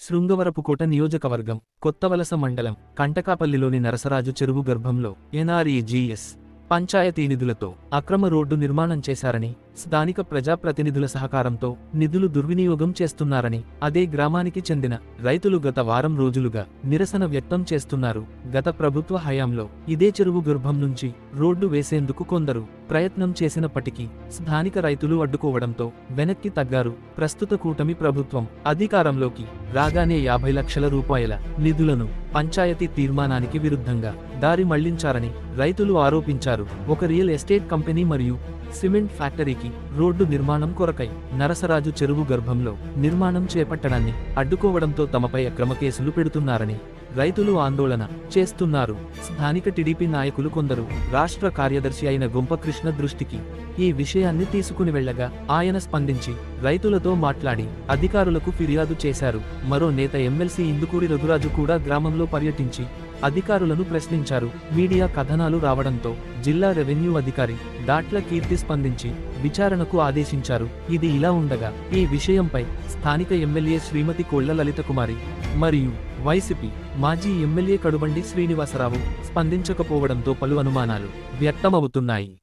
శృంగవరపుకోట నియోజకవర్గం కొత్తవలస మండలం కంటకాపల్లిలోని నరసరాజు చెరువు గర్భంలో ఎన్ఆర్ఈజీఎస్ పంచాయతీ నిధులతో అక్రమ రోడ్డు నిర్మాణం చేశారని స్థానిక ప్రజాప్రతినిధుల సహకారంతో నిధులు దుర్వినియోగం చేస్తున్నారని అదే గ్రామానికి చెందిన రైతులు గత వారం రోజులుగా నిరసన వ్యక్తం చేస్తున్నారు. గత ప్రభుత్వ హయాంలో ఇదే చెరువు గర్భం నుంచి రోడ్డు వేసేందుకు కొందరు ప్రయత్నం చేసినప్పటికీ స్థానిక రైతులు అడ్డుకోవడంతో వెనక్కి తగ్గారు. ప్రస్తుత కూటమి ప్రభుత్వం అధికారంలోకి రాగానే యాభై లక్షల రూపాయల నిధులను పంచాయతీ తీర్మానానికి విరుద్ధంగా దారి మళ్ళించారని రైతులు ఆరోపించారు. ఒక రియల్ ఎస్టేట్ కంపెనీ మరియు సిమెంట్ ఫ్యాక్టరీకి రోడ్డు నిర్మాణం కొరకై నరసరాజు చెరువు గర్భంలో నిర్మాణం చేపట్టడాన్ని అడ్డుకోవడంతో తమపై అక్రమ కేసులు పెడుతున్నారని రైతులు ఆందోళన చేస్తున్నారు. స్థానిక టీడీపీ నాయకులు కొందరు రాష్ట్ర కార్యదర్శి అయిన గుంపకృష్ణ దృష్టికి ఈ విషయాన్ని తీసుకుని వెళ్ళగా ఆయన స్పందించి రైతులతో మాట్లాడి అధికారులకు ఫిర్యాదు చేశారు. మరో నేత ఎమ్మెల్సీ ఇందుకూరి రఘురాజు కూడా గ్రామంలో పర్యటించి అధికారులను ప్రశ్నించారు. మీడియా కథనాలు రావడంతో జిల్లా రెవెన్యూ అధికారి దాట్ల కీర్తి స్పందించి విచారణకు ఆదేశించారు. ఇది ఇలా ఉండగా ఈ విషయంపై స్థానిక ఎమ్మెల్యే శ్రీమతి కోళ్ళ లలిత కుమారి మరియు వైసీపీ మాజీ ఎమ్మెల్యే కడుబండి శ్రీనివాసరావు స్పందించకపోవడంతో పలు అనుమానాలు వ్యక్తమవుతున్నాయి.